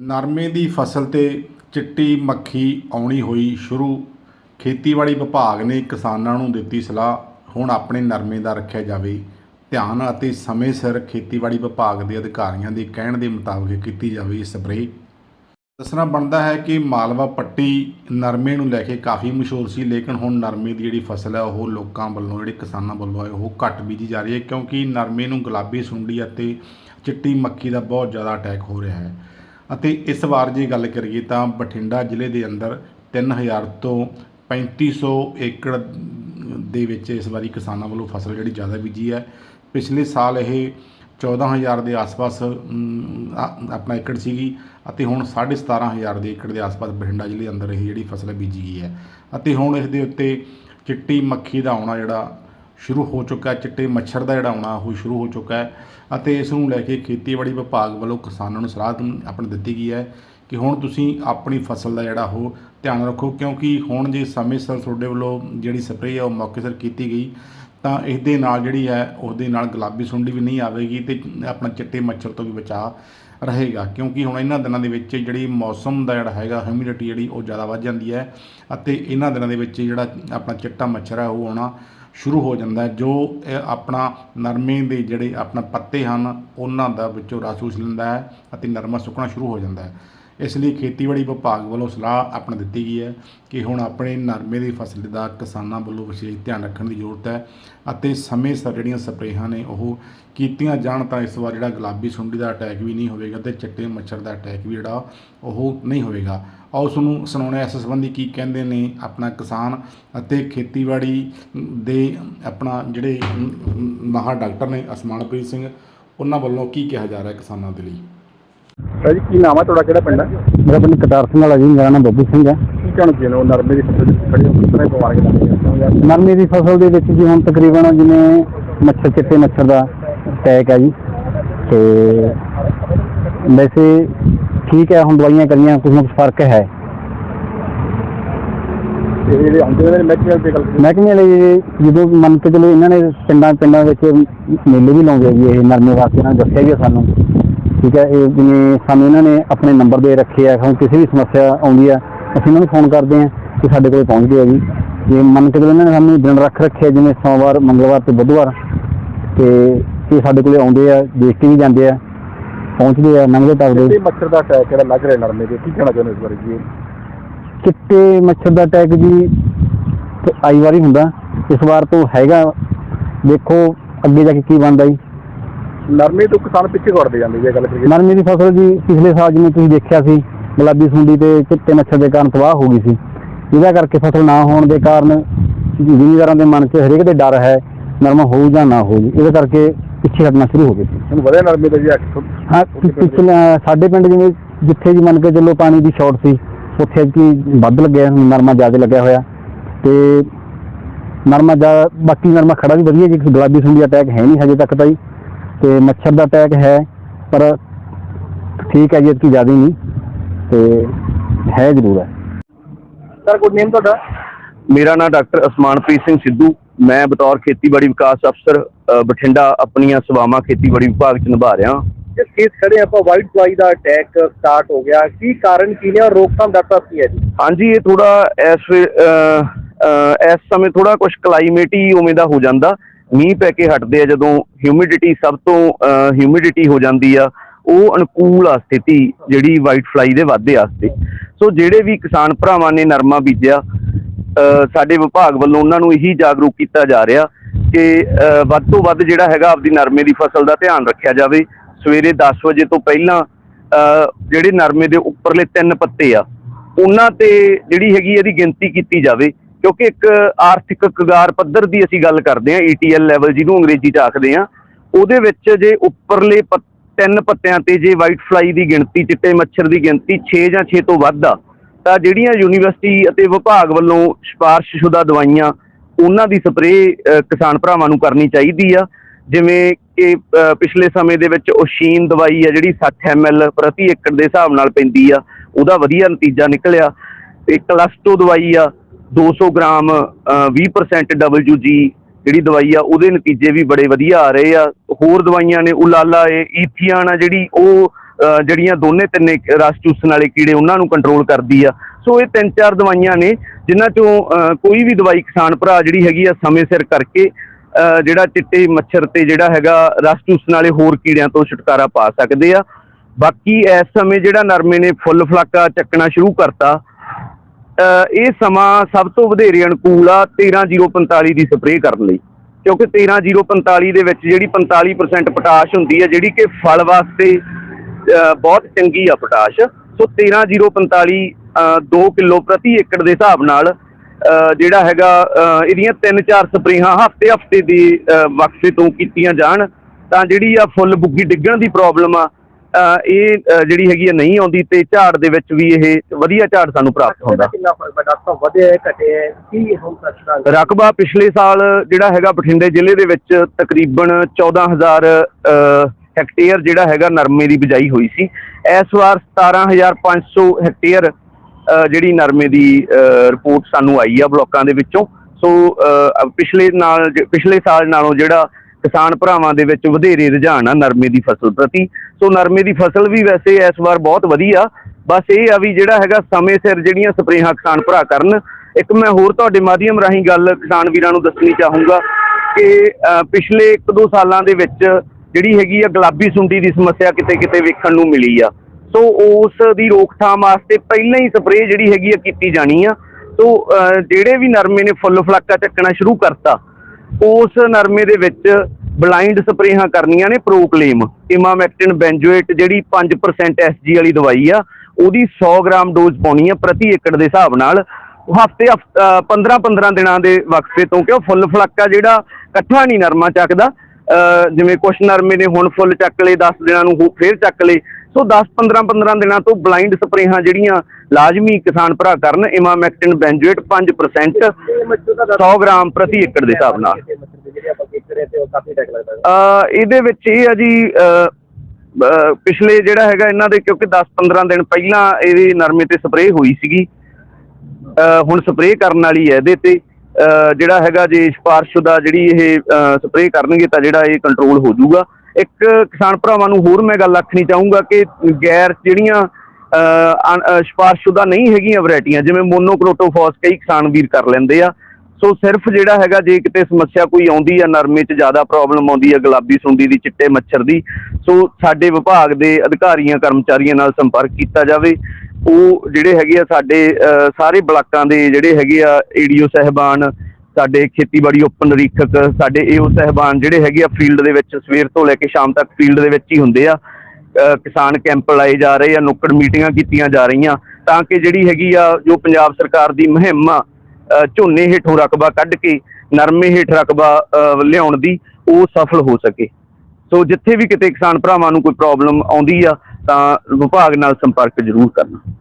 ਨਰਮੇ ਦੀ ਫਸਲ ਤੇ ਚਿੱਟੀ ਮੱਖੀ ਆਉਣੀ ਹੋਈ ਸ਼ੁਰੂ। ਖੇਤੀਬਾੜੀ ਵਿਭਾਗ ਨੇ ਕਿਸਾਨਾਂ ਨੂੰ ਦਿੱਤੀ ਸਲਾਹ, ਹੁਣ ਆਪਣੇ ਨਰਮੇ ਦਾ ਰੱਖਿਆ ਜਾਵੇ। ਧਿਆਨ ਅਤੇ ਸਮੇਂ ਸਿਰ ਖੇਤੀਬਾੜੀ ਵਿਭਾਗ ਦੇ ਅਧਿਕਾਰੀਆਂ ਦੇ ਕਹਿਣ ਦੇ ਮੁਤਾਬਕ ਕੀਤੀ ਜਾਵੇ ਸਪਰੇਅ। ਦੱਸਣਾ ਬਣਦਾ ਹੈ ਕਿ ਮਾਲਵਾ ਪੱਟੀ ਨਰਮੇ ਨੂੰ ਲੈ ਕੇ ਕਾਫੀ ਮਸ਼ਹੂਰ ਸੀ, ਲੇਕਿਨ ਹੁਣ ਨਰਮੇ ਦੀ ਜਿਹੜੀ ਫਸਲ ਹੈ, ਉਹ ਲੋਕਾਂ ਵੱਲੋਂ, ਜਿਹੜੇ ਕਿਸਾਨਾਂ ਵੱਲੋਂ ਹੈ, ਉਹ ਘੱਟ ਬੀਜੀ ਜਾ ਰਹੀ ਹੈ, ਕਿਉਂਕਿ ਨਰਮੇ ਨੂੰ ਗੁਲਾਬੀ ਸੁੰਡੀ ਅਤੇ ਚਿੱਟੀ ਮੱਖੀ ਦਾ ਬਹੁਤ ਜ਼ਿਆਦਾ ਅਟੈਕ ਹੋ ਰਿਹਾ ਹੈ। ਅਤੇ ਇਸ ਵਾਰ ਜੇ ਗੱਲ ਕਰੀਏ ਤਾਂ ਬਠਿੰਡਾ ਜ਼ਿਲ੍ਹੇ ਦੇ ਅੰਦਰ 3000 ਤੋਂ 3500 ਏਕੜ ਦੇ ਵਿੱਚ ਇਸ ਵਾਰੀ ਕਿਸਾਨਾਂ ਵੱਲੋਂ ਫਸਲ ਜਿਹੜੀ ਜ਼ਿਆਦਾ ਬੀਜੀ ਹੈ। ਪਿਛਲੇ ਸਾਲ ਇਹ 14000 ਦੇ ਆਸ-ਪਾਸ ਆਪਣਾ ਏਕੜ ਸੀਗੀ ਅਤੇ ਹੁਣ 17500 ਦੇ ਏਕੜ ਦੇ ਆਸ-ਪਾਸ ਬਠਿੰਡਾ ਜ਼ਿਲ੍ਹੇ ਅੰਦਰ ਇਹ ਜਿਹੜੀ ਫਸਲ ਬੀਜੀ ਗਈ ਹੈ। ਅਤੇ ਹੁਣ ਇਸ ਦੇ ਉੱਤੇ ਚਿੱਟੀ ਮੱਖੀ ਦਾ ਆਉਣਾ ਜਿਹੜਾ ਸ਼ੁਰੂ ਹੋ ਚੁੱਕਾ ਚਿੱਟੇ ਮੱਛਰ ਦਾ ਜਿਹੜਾ ਆਉਣਾ, ਉਹ ਸ਼ੁਰੂ ਹੋ ਚੁੱਕਾ ਹੈ ਅਤੇ ਇਸ ਨੂੰ ਲੈ ਕੇ ਖੇਤੀਬਾੜੀ ਵਿਭਾਗ ਵੱਲੋਂ ਕਿਸਾਨਾਂ ਨੂੰ ਸਲਾਹ ਆਪਣੀ ਦਿੱਤੀ ਗਈ ਹੈ ਕਿ ਹੁਣ ਤੁਸੀਂ ਆਪਣੀ ਫਸਲ ਦਾ ਜਿਹੜਾ ਉਹ ਧਿਆਨ ਰੱਖੋ, ਕਿਉਂਕਿ ਹੁਣ ਜੇ ਸਮੇਂ ਸਿਰ ਤੁਹਾਡੇ ਵੱਲੋਂ ਜਿਹੜੀ ਸਪਰੇਅ ਹੈ ਉਹ ਮੌਕੇ ਸਿਰ ਕੀਤੀ ਗਈ, ਤਾਂ ਇਹਦੇ ਨਾਲ ਜਿਹੜੀ ਹੈ ਉਸ ਨਾਲ ਗੁਲਾਬੀ ਸੁੰਡੀ ਵੀ ਨਹੀਂ ਆਵੇਗੀ ਤੇ ਆਪਣਾ ਚਿੱਟੇ ਮੱਛਰ ਤੋਂ ਵੀ ਬਚਾਅ ਰਹੇਗਾ। ਕਿਉਂਕਿ ਹੁਣ ਇਹਨਾਂ ਦਿਨਾਂ ਦੇ ਵਿੱਚ ਜਿਹੜੀ ਮੌਸਮ ਦਾ ਜਿਹੜਾ ਹੈਗਾ ਹਿਊਮਿਡਿਟੀ ਜਿਹੜੀ ਉਹ ਜ਼ਿਆਦਾ ਵੱਧ ਜਾਂਦੀ ਹੈ ਅਤੇ ਇਹਨਾਂ ਦਿਨਾਂ ਦੇ ਵਿੱਚ ਜਿਹੜਾ ਆਪਣਾ ਚਿੱਟਾ ਮੱਛਰ ਹੈ, ਉਹ ਆਉਣਾ ਸ਼ੁਰੂ ਹੋ ਜਾਂਦਾ ਜੋ ਆਪਣਾ ਨਰਮੇ ਦੇ ਜਿਹੜੇ ਆਪਣਾ ਪੱਤੇ ਹਨ, ਉਹਨਾਂ ਦਾ ਵਿੱਚੋਂ ਰਸ ਚੂਸ ਲੈਂਦਾ ਹੈ ਅਤੇ ਨਰਮਾ ਸੁੱਕਣਾ ਸ਼ੁਰੂ ਹੋ ਜਾਂਦਾ ਹੈ। ਇਸ ਲਈ ਖੇਤੀਬਾੜੀ ਵਿਭਾਗ ਵੱਲੋਂ ਸਲਾਹ ਆਪਣਾ ਦਿੱਤੀ ਗਈ ਹੈ ਕਿ ਹੁਣ ਆਪਣੇ ਨਰਮੇ ਦੀ ਫਸਲ ਦਾ ਕਿਸਾਨਾਂ ਵੱਲੋਂ ਵਿਸ਼ੇਸ਼ ਧਿਆਨ ਰੱਖਣ ਦੀ ਜ਼ਰੂਰਤ ਹੈ ਅਤੇ ਸਮੇਂ ਸਿਰ ਜਿਹੜੀਆਂ ਸਪਰੇਹਾਂ ਨੇ ਉਹ ਕੀਤੀਆਂ ਜਾਣ ਤਾਂ ਇਸ ਵਾਰ ਜਿਹੜਾ ਗੁਲਾਬੀ ਸੁੰਡੀ ਦਾ ਅਟੈਕ ਵੀ ਨਹੀਂ ਹੋਵੇਗਾ ਤੇ ਚਿੱਟੇ ਮੱਛਰ ਦਾ ਅਟੈਕ ਵੀ ਜਿਹੜਾ ਉਹ ਨਹੀਂ ਹੋਵੇਗਾ। ਆਓ ਤੁਹਾਨੂੰ ਸੁਣਾਉਣੇ ਇਸ ਸੰਬੰਧੀ ਕੀ ਕਹਿੰਦੇ ਨੇ ਆਪਣਾ ਕਿਸਾਨ ਅਤੇ ਖੇਤੀਬਾੜੀ ਦੇ ਆਪਣਾ ਜਿਹੜੇ ਮਹਾ ਡਾਕਟਰ ਨੇ ਅਸਮਾਨਪ੍ਰੀਤ ਸਿੰਘ ਉਹਨਾਂ ਵੱਲੋਂ ਕੀ ਕਿਹਾ ਜਾ ਰਿਹਾ ਕਿਸਾਨਾਂ ਦੇ ਲਈ? ਸਰ ਜੀ ਕੀ ਨਾਮ ਹੈ ਤੁਹਾਡਾ ਕਿਹੜਾ ਪਿੰਡ ਹੈ? ਮੇਰਾ ਪਿੰਡ ਕਟਾਰ ਸਿੰਘ ਵਾਲਾ ਜੀ ਮੇਰਾ ਨਾਮ ਬੱਬੂ ਸਿੰਘ ਹੈ। ਕੀ ਕਹਿਣਾ ਚਾਹੁੰਦੇ ਹੋ? ਨਰਮੇ ਦੀ ਫਸਲ ਵਿੱਚ ਖੜੀ ਹੋ ਤਰ੍ਹਾਂ ਬਿਮਾਰੀਆਂ ਲੱਗਦੀਆਂ ਨਰਮੇ ਦੀ ਫਸਲ ਦੇ ਵਿੱਚ ਜੀ ਹੁਣ ਤਕਰੀਬਨ ਜਿਵੇਂ ਮੱਛਰ ਚਿੱਟੇ ਮੱਛਰ ਦਾ ਅਟੈਕ ਹੈ ਜੀ। ਤੇ ਵੈਸੇ ਠੀਕ ਹੈ ਹੁਣ ਦਵਾਈਆਂ ਕਰੀਆਂ ਕੁਝ ਨਾ ਕੁਝ ਫ਼ਰਕ ਹੈ। ਜਿਹੜੇ ਆਉਂਦੇ ਨੇ ਤੇ ਗੱਲ ਮਹਿਕਮੇ ਲਈ ਜਦੋਂ ਮੰਨ ਕੇ ਚਲੋ ਇਹਨਾਂ ਨੇ ਪਿੰਡਾਂ ਪਿੰਡਾਂ ਵਿੱਚ ਮੇਲੇ ਵੀ ਲਾਉਂਦੇ ਆ ਜੀ ਇਹ ਨਰਮੇ ਵਾਸਤੇ ਇਹਨਾਂ ਨੇ ਦੱਸਿਆ ਵੀ ਆ ਸਾਨੂੰ। ਠੀਕ ਹੈ ਇਹ ਜਿਵੇਂ ਸਾਨੂੰ ਇਹਨਾਂ ਨੇ ਆਪਣੇ ਨੰਬਰ ਦੇ ਰੱਖੇ ਆ ਸਾਨੂੰ ਕਿਸੇ ਵੀ ਸਮੱਸਿਆ ਆਉਂਦੀ ਆ ਅਸੀਂ ਇਹਨਾਂ ਨੂੰ ਫੋਨ ਕਰਦੇ ਆ ਕਿ ਸਾਡੇ ਕੋਲ ਪਹੁੰਚਦੇ ਆ ਜੀ। ਜੇ ਮੰਨ ਕੇ ਚਲੋ ਇਹਨਾਂ ਨੇ ਸਾਨੂੰ ਦਿਨ ਰੱਖ ਰੱਖਿਆ ਜਿਵੇਂ ਸੋਮਵਾਰ ਮੰਗਲਵਾਰ ਤੇ ਬੁੱਧਵਾਰ ਤੇ ਇਹ ਸਾਡੇ ਕੋਲੇ ਆਉਂਦੇ ਆ ਦੇਖ ਕੇ ਵੀ ਜਾਂਦੇ ਆ। ਪਹੁੰਚਦੇ ਆ ਲੰਘਦੇ ਟੱਪਦੇ ਮੱਛਰ ਦਾ ਅਟੈਕ ਜਿਹੜਾ ਲੱਗ ਰਿਹਾ ਨਰਮੇ ਤੇ ਕੀ ਕਹਿਣਾ ਚਾਹੁੰਦੇ ਇਸ ਬਾਰੇ ਜੀ? ਚਿੱਟੇ ਮੱਛਰ ਦਾ ਅਟੈਕ ਜੀ ਆਈ ਵਾਰੀ ਹੁੰਦਾ। ਇਸ ਵਾਰ ਤੋਂ ਹੈਗਾ। ਦੇਖੋ ਅੱਗੇ ਜਾ ਕੇ ਕੀ ਬਣਦਾ ਜੀ। ਨਰਮੇ ਤੋਂ ਕਿਸਾਨ ਪਿੱਛੇ ਘੜਦੇ ਜਾਂਦੇ ਜੇ ਗੱਲ ਕਰੀਏ। ਨਰਮੇ ਦੀ ਫਸਲ ਜੀ ਪਿਛਲੇ ਸਾਲ ਜਿਵੇਂ ਤੁਸੀਂ ਦੇਖਿਆ ਸੀ ਗੁਲਾਬੀ ਸੁੰਡੀ ਤੇ ਚਿੱਟੇ ਮੱਛਰ ਦੇ ਕਾਰਨ ਤਬਾਹ ਹੋ ਗਈ ਸੀ। ਜਿਹਦਾ ਕਰਕੇ ਫਸਲ ਨਾ ਹੋਣ ਦੇ ਕਾਰਨ ਜ਼ਿਮੀਂਦਾਰਾਂ ਦੇ ਮਨ 'ਚ ਹਰੇਕ ਦੇ ਡਰ ਹੈ ਨਰਮਾ ਹੋਊ ਜਾਂ ਨਾ ਹੋਊ ਇਹਦੇ ਕਰਕੇ ਪਿੱਛੇ ਹਟਣਾ ਸ਼ੁਰੂ ਹੋ ਗਏ ਸੀ ਹੁਣ ਵਧਿਆ ਨਰਮੇ ਦਾ ਜੀ ਅੱਠ ਹਾਂ ਪਿ- ਪਿਛਲੇ ਸਾਡੇ ਪਿੰਡ ਜਿਵੇਂ ਜਿੱਥੇ ਜੀ ਮੰਨ ਕੇ ਚੱਲੋ ਪਾਣੀ ਦੀ ਸ਼ਾਰਟ ਸੀ ਉੱਥੇ ਕੀ ਵੱਧ ਲੱਗਿਆ ਹੁਣ ਨਰਮਾ ਜ਼ਿਆਦਾ ਲੱਗਿਆ ਹੋਇਆ। ਤੇ ਨਰਮਾ ਜਾ ਬਾਕੀ ਨਰਮਾ ਖੜਾ ਵੀ ਵਧੀਆ ਜੀ ਗੁਲਾਬੀ ਸੁੰਡੀ ਅਟੈਕ ਹੈ ਨਹੀਂ ਹਜੇ ਤੱਕ ਤਾਂ ਜੀ। ਤੇ ਮੱਛਰ ਦਾ ਅਟੈਕ ਹੈ ਪਰ ਠੀਕ ਹੈ ਜੀ ਇਤਨੀ ਜ਼ਿਆਦਾ ਨਹੀਂ। ਤੇ ਹੈ ਜ਼ਰੂਰ ਹੈ। ਸਰ ਗੁੱਡ ਨੇਮ ਤੁਹਾਡਾ? ਮੇਰਾ ਨਾਮ ਡਾਕਟਰ ਅਸਮਾਨਪ੍ਰੀਤ ਸਿੰਘ ਸਿੱਧੂ। ਮੈਂ ਬਤੌਰ ਖੇਤੀਬਾੜੀ ਵਿਕਾਸ ਅਫਸਰ ਬਠਿੰਡਾ ਆਪਣੀਆਂ ਸੇਵਾਵਾਂ ਖੇਤੀਬਾੜੀ ਵਿਭਾਗ 'ਚ ਨਿਭਾ ਰਿਹਾ। ਜਿਸ ਕੇਸ ਖੜੇ ਆਪਾਂ ਵਾਈਟ ਫਲਾਈ ਦਾ ਅਟੈਕ ਸਟਾਰਟ ਹੋ ਗਿਆ। ਕੀ ਕਾਰਨ ਕੀ ਨੇ ਔਰ ਰੋਕਥਾਮ ਡਾਕਟਰ ਕੀ ਹੈ ਜੀ? ਹਾਂਜੀ ਇਹ ਥੋੜਾ ਇਸ ਇਸ ਸਮੇਂ ਥੋੜਾ ਕੁਝ ਕਲਾਈਮੇਟ ਹੀ ਉਵੇਂ ਦਾ ਹੋ ਜਾਂਦਾ। ਮੀਂਹ ਪੈ ਕੇ ਹਟਦੇ ਆ ਜਦੋਂ ਹਿਊਮਿਡਿਟੀ ਸਭ ਤੋਂ ਹਿਊਮਿਡਿਟੀ ਹੋ ਜਾਂਦੀ ਆ ਉਹ ਅਨੁਕੂਲ ਆ ਸਥਿਤੀ ਜਿਹੜੀ ਵਾਈਟ ਫਲਾਈ ਦੇ ਵਾਧੇ ਵਾਸਤੇ। ਸੋ ਜਿਹੜੇ ਵੀ ਕਿਸਾਨ ਭਰਾਵਾਂ ਨੇ ਨਰਮਾ ਬੀਜਿਆ ਸਾਡੇ ਵਿਭਾਗ ਵੱਲੋਂ ਉਹਨਾਂ ਨੂੰ ਇਹੀ ਜਾਗਰੂਕ ਕੀਤਾ ਜਾ ਰਿਹਾ ਕਿ ਵੱਧ ਤੋਂ ਵੱਧ ਜਿਹੜਾ ਹੈਗਾ ਆਪਦੀ ਨਰਮੇ ਦੀ ਫਸਲ ਦਾ ਧਿਆਨ ਰੱਖਿਆ ਜਾਵੇ। ਸਵੇਰੇ 10 ਵਜੇ ਤੋਂ ਪਹਿਲਾਂ ਜਿਹੜੇ ਨਰਮੇ ਦੇ ਉੱਪਰਲੇ ਤਿੰਨ ਪੱਤੇ ਆ, ਉਹਨਾਂ ਤੇ ਜਿਹੜੀ ਹੈਗੀ ਇਹਦੀ ਗਿਣਤੀ ਕੀਤੀ ਜਾਵੇ, ਕਿਉਂਕਿ ਇੱਕ ਆਰਥਿਕ ਕਗਾਰ ਪੱਧਰ ਦੀ ਅਸੀਂ ਗੱਲ ਕਰਦੇ ਹਾਂ ETL ਲੈਵਲ ਜਿਹਨੂੰ ਅੰਗਰੇਜ਼ੀ ਚ ਆਖਦੇ ਆ ਉਹਦੇ ਵਿੱਚ ਜੇ ਉੱਪਰਲੇ ਪ- ਤਿੰਨ ਪੱਤਿਆਂ ਤੇ ਜੇ ਵਾਈਟ ਫਲਾਈ ਦੀ ਗਿਣਤੀ, ਚਿੱਟੇ ਮੱਛਰ ਦੀ ਗਿਣਤੀ 6 ਜਾਂ 6 ਤੋਂ ਵੱਧ ਆ ਤਾਂ ਜਿਹੜੀਆਂ ਯੂਨੀਵਰਸਿਟੀ ਅਤੇ ਵਿਭਾਗ ਵੱਲੋਂ ਸਿਫਾਰਸ਼ਸ਼ੁਦਾ ਦਵਾਈਆਂ ਉਹਨਾਂ ਦੀ ਸਪਰੇਅ ਕਿਸਾਨ ਭਰਾਵਾਂ ਨੂੰ ਕਰਨੀ ਚਾਹੀਦੀ ਆ। ਜਿਵੇਂ ਕਿ ਪਿਛਲੇ ਸਮੇਂ ਦੇ ਵਿੱਚ ਓਸ਼ੀਨ ਦਵਾਈ ਆ ਜਿਹੜੀ 60 ml ਪ੍ਰਤੀ ਏਕੜ ਦੇ ਹਿਸਾਬ ਨਾਲ ਪੈਂਦੀ ਆ ਉਹਦਾ ਵਧੀਆ ਨਤੀਜਾ ਨਿਕਲਿਆ। ਤੇ ਕਲਸਟੋ ਦਵਾਈ ਆ 200 ਗ੍ਰਾਮ ਅ, 20% WG ਜਿਹੜੀ ਦਵਾਈ ਆ ਉਹਦੇ ਨਤੀਜੇ ਵੀ ਬੜੇ ਵਧੀਆ ਆ ਰਹੇ ਆ। ਹੋਰ ਦਵਾਈਆਂ ਨੇ ਉਲਾਲਾ ਏ ਈਥੀਆਨ ਆ ਜਿਹੜੀ ਉਹ ਜਿਹੜੀਆਂ ਦੋਨੇ ਤਿੰਨੇ ਰਸ ਚੂਸਣ ਵਾਲੇ ਕੀੜੇ ਉਹਨਾਂ ਨੂੰ ਕੰਟਰੋਲ ਕਰਦੀ ਆ। ਸੋ ਇਹ ਤਿੰਨ ਚਾਰ ਦਵਾਈਆਂ ਨੇ, ਜਿਨ੍ਹਾਂ ਚੋਂ ਕੋਈ ਵੀ ਦਵਾਈ ਕਿਸਾਨ ਭਰਾ ਜਿਹੜੀ ਹੈਗੀ ਆ, ਸਮੇਂ ਸਿਰ ਕਰਕੇ ਜਿਹੜਾ ਚਿੱਟੇ ਮੱਛਰ ਤੇ ਜਿਹੜਾ ਹੈਗਾ ਰਸ ਚੂਸਣ ਵਾਲੇ ਹੋਰ ਕੀੜਿਆਂ ਤੋਂ ਛੁਟਕਾਰਾ ਪਾ ਸਕਦੇ ਆ। ਬਾਕੀ ਇਸ ਸਮੇਂ ਜਿਹੜਾ ਨਰਮੇ ਨੇ ਫੁੱਲ ਫਲਾਕਾ ਚੱਕਣਾ ਸ਼ੁਰੂ ਕਰਤਾ ਇਹ ਸਮਾਂ ਸਭ ਤੋਂ ਵਧੇਰੇ ਅਨੁਕੂਲ ਆ 13045 ਦੀ ਸਪਰੇਅ ਕਰਨ ਲਈ। ਕਿਉਂਕਿ 13045 ਦੇ ਵਿੱਚ ਜਿਹੜੀ 45% ਪੋਟਾਸ਼ ਹੁੰਦੀ ਹੈ ਜਿਹੜੀ ਕਿ ਫਲ ਵਾਸਤੇ ਬਹੁਤ ਚੰਗੀ ਆ ਪੋਟਾਸ਼। ਸੋ 13045 2 ਕਿਲੋ ਪ੍ਰਤੀ ਏਕੜ ਦੇ ਹਿਸਾਬ ਨਾਲ ਜਿਹੜਾ ਹੈਗਾ ਇਹਦੀਆਂ ਤਿੰਨ ਚਾਰ ਸਪਰੇਹਾਂ ਹਫ਼ਤੇ ਹਫ਼ਤੇ ਦੀ ਵਕਫੇ ਤੋਂ ਕੀਤੀਆਂ ਜਾਣ ਤਾਂ ਜਿਹੜੀ ਆ ਫੁੱਲ ਬੁੱਗੀ ਡਿੱਗਣ ਦੀ ਪ੍ਰੋਬਲਮ ਆ ਇਹ ਜਿਹੜੀ ਹੈਗੀ ਆ ਨਹੀਂ ਆਉਂਦੀ ਤੇ ਝਾੜ ਦੇ ਵਿੱਚ ਵੀ ਇਹ ਵਧੀਆ ਝਾੜ ਸਾਨੂੰ ਪ੍ਰਾਪਤ ਹੁੰਦਾ। ਕਿੰਨਾ ਫ਼ਰਕ ਡਾਕਟਰ ਸਾਹਿਬ ਵਧਿਆ ਹੈ ਘਟਿਆ ਹੈ ਕੀ ਹੁਣ ਤੱਕ ਦਾ ਰਕਬਾ ਪਿਛਲੇ ਸਾਲ ਜਿਹੜਾ ਹੈਗਾ ਬਠਿੰਡੇ ਜ਼ਿਲ੍ਹੇ ਦੇ ਵਿੱਚ ਤਕਰੀਬਨ 14000 ਅਹ, ਹੈਕਟੇਅਰ ਜਿਹੜਾ ਹੈਗਾ ਨਰਮੇ ਦੀ ਬਿਜਾਈ ਹੋਈ ਸੀ। ਇਸ ਵਾਰ 17500 ਹੈਕਟੇਅਰ ਜਿਹੜੀ ਨਰਮੇ ਦੀ ਰਿਪੋਰਟ ਸਾਨੂੰ ਆਈ ਆ ਬਲੋਕਾਂ ਦੇ ਵਿੱਚੋਂ। ਸੋ ਪਿਛਲੇ ਨਾਲ ਪਿਛਲੇ ਸਾਲ ਨਾਲੋਂ ਜਿਹੜਾ ਕਿਸਾਨ ਭਰਾਵਾਂ ਦੇ ਵਿੱਚ ਵਧੇਰੇ ਰੁਝਾਨ ਆ ਨਰਮੇ ਦੀ ਫਸਲ ਪ੍ਰਤੀ। ਸੋ ਨਰਮੇ ਦੀ ਫਸਲ ਵੀ ਵੈਸੇ ਇਸ ਵਾਰ ਬਹੁਤ ਵਧੀਆ। ਬਸ ਇਹ ਆ ਵੀ ਜਿਹੜਾ ਹੈਗਾ ਸਮੇਂ ਸਿਰ ਜਿਹੜੀਆਂ ਸਪਰੇਹਾਂ ਕਿਸਾਨ ਭਰਾ ਕਰਨ। ਇੱਕ ਮੈਂ ਹੋਰ ਤੁਹਾਡੇ ਮਾਧਿਅਮ ਰਾਹੀਂ ਗੱਲ ਕਿਸਾਨ ਵੀਰਾਂ ਨੂੰ ਦੱਸਣੀ ਚਾਹੂੰਗਾ ਕਿ ਪਿਛਲੇ 1-2 ਸਾਲਾਂ ਦੇ ਵਿੱਚ ਜਿਹੜੀ ਹੈਗੀ ਆ ਗੁਲਾਬੀ ਸੁੰਡੀ ਦੀ ਸਮੱਸਿਆ ਕਿਤੇ ਕਿਤੇ ਵੇਖਣ ਨੂੰ ਮਿਲੀ ਆ। ਸੋ ਉਸ ਦੀ ਰੋਕਥਾਮ ਵਾਸਤੇ ਪਹਿਲਾਂ ਹੀ ਸਪਰੇਅ ਜਿਹੜੀ ਹੈਗੀ ਆ ਕੀਤੀ ਜਾਣੀ ਆ। ਸੋ ਜਿਹੜੇ ਵੀ ਨਰਮੇ ਨੇ ਫੁੱਲ ਫਲਾਕਾ ਚੱਕਣਾ ਸ਼ੁਰੂ ਕਰਤਾ, ਉਸ ਨਰਮੇ ਦੇ ਵਿੱਚ ਬਲਾਈਂਡ ਸਪਰੇਹਾਂ ਕਰਨੀਆਂ ਨੇ ਪ੍ਰੋਕਲੇਮ। ਇਮਾਮੈਕਟਿਨ ਬੈਂਜੋਏਟ ਜਿਹੜੀ 5% ਐਸਜੀ ਵਾਲੀ ਦਵਾਈ ਆ, ਉਹਦੀ 100 ਗ੍ਰਾਮ ਡੋਜ਼ ਪਾਉਣੀ ਆ ਪ੍ਰਤੀ ਏਕੜ ਦੇ ਹਿਸਾਬ ਨਾਲ। ਹਫ਼ਤੇ 15 15 ਦਿਨਾਂ ਦੇ ਵਕਫੇ ਤੋਂ ਕਿਉਂ ਫੁੱਲ ਫਲਾਕਾ ਜਿਹੜਾ ਇਕੱਠਾ ਨਹੀਂ ਨਰਮਾ ਚੱਕਦਾ ਜਿਵੇਂ ਕੁਛ ਨਰਮੇ ਨੇ ਹੁਣ ਫੁੱਲ ਚੱਕ ਲਏ 10 ਦਿਨਾਂ ਨੂੰ ਹੋ- ਫੇਰ ਚੱਕ ਲਏ। ਸੋ 10 15 15 ਦਿਨਾਂ ਤੋਂ ਬਲਾਈਂਡ ਸਪਰੇਹਾਂ ਜਿਹੜੀਆਂ ਲਾਜ਼ਮੀ ਕਿਸਾਨ ਭਰਾ ਕਰਨ ਇਮਾਮੈਕਟਿਨ ਬੈਂਜੋਏਟ 5% ਇਹ 100 ਗ੍ਰਾਮ ਪ੍ਰਤੀ ਏਕੜ ਦੇ ਹਿਸਾਬ ਨਾਲ। ਇਹਦੇ ਵਿੱਚ ਇਹ ਆ ਜੀ ਅਹ, ਪਿਛਲੇ ਜਿਹੜਾ ਹੈਗਾ ਇਹਨਾਂ ਦੇ ਕਿਉਂਕਿ 10-15 ਦਿਨ ਪਹਿਲਾਂ ਇਹਦੀ ਨਰਮੇ ਤੇ ਸਪਰੇਅ ਹੋਈ ਸੀਗੀ। ਹੁਣ ਸਪਰੇਅ ਕਰਨ ਵਾਲੀ ਹੈ ਇਹਦੇ ਤੇ। ਜਿਹੜਾ ਹੈਗਾ ਜੇ ਸਿਫਾਰਸ਼ੁਦਾ ਜਿਹੜੀ ਇਹ ਸਪਰੇਅ ਕਰਨਗੇ ਤਾਂ ਜਿਹੜਾ ਇਹ ਕੰਟਰੋਲ ਹੋ ਜਾਊਗਾ ਇੱਕ ਕਿਸਾਨ ਭਰਾਵਾਂ ਨੂੰ ਹੋਰ ਮੈਂ ਗੱਲ ਆਖਣੀ ਚਾਹੂੰਗਾ ਕਿ ਗੈਰ ਜਿਹੜੀਆਂ ਅਹ, ਸਿਫਾਰਸ਼ੁਦਾ ਨਹੀਂ ਹੈਗੀਆਂ ਵੈਰਾਈਟੀਆਂ ਜਿਵੇਂ ਮੋਨੋਕ੍ਰੋਟੋਫਾਸ ਕਈ ਕਿਸਾਨ ਵੀਰ ਕਰ ਲੈਂਦੇ ਆ। ਸੋ ਸਿਰਫ ਜਿਹੜਾ ਹੈਗਾ ਜੇ ਕਿਤੇ ਸਮੱਸਿਆ ਕੋਈ ਆਉਂਦੀ ਆ ਨਰਮੇ 'ਚ ਜ਼ਿਆਦਾ ਪ੍ਰੋਬਲਮ ਆਉਂਦੀ ਆ ਗੁਲਾਬੀ ਸੁੰਡੀ ਦੀ ਚਿੱਟੇ ਮੱਛਰ ਦੀ ਸੋ ਸਾਡੇ ਵਿਭਾਗ ਦੇ ਅਧਿਕਾਰੀਆਂ ਕਰਮਚਾਰੀਆਂ ਨਾਲ ਸੰਪਰਕ ਕੀਤਾ ਜਾਵੇ। ਉਹ ਜਿਹੜੇ ਹੈਗੇ ਆ ਸਾਡੇ ਸਾਰੇ ਬਲਾਕਾਂ ਦੇ ਜਿਹੜੇ ਹੈਗੇ ਆ ਏਡੀਓ ਸਹਿਬਾਨ, ਸਾਡੇ ਖੇਤੀਬਾੜੀ ਉਪ ਨਿਰੀਖਕ, ਸਾਡੇ ਏਓ ਸਹਿਬਾਨ ਜਿਹੜੇ ਹੈਗੇ ਆ ਫੀਲਡ ਦੇ ਵਿੱਚ ਸਵੇਰ ਤੋਂ ਲੈ ਕੇ ਸ਼ਾਮ ਤੱਕ ਫੀਲਡ ਦੇ ਵਿੱਚ ਹੀ ਹੁੰਦੇ ਆ। ਕਿਸਾਨ ਕੈਂਪ ਲਾਏ ਜਾ ਰਹੇ ਆ, ਨੁੱਕੜ ਮੀਟਿੰਗਾਂ ਕੀਤੀਆਂ ਜਾ ਰਹੀਆਂ ਤਾਂ ਕਿ ਜਿਹੜੀ ਹੈਗੀ ਆ ਜੋ ਪੰਜਾਬ ਸਰਕਾਰ ਦੀ ਮੁਹਿੰਮ ਆ ਝੋਨੇ ਹੇਠੋਂ ਰਕਬਾ ਕੱਢ ਕੇ, ਨਰਮੇ ਹੇਠ ਰਕਬਾ ਲਿਆਉਣ ਦੀ ਉਹ ਸਫਲ ਹੋ ਸਕੇ। ਸੋ ਜਿੱਥੇ ਵੀ ਕਿਤੇ ਕਿਸਾਨ ਭਰਾਵਾਂ ਨੂੰ ਕੋਈ ਪ੍ਰੋਬਲਮ ਆਉਂਦੀ ਆ ਤਾਂ ਵਿਭਾਗ ਨਾਲ ਸੰਪਰਕ ਜ਼ਰੂਰ ਕਰਨਾ।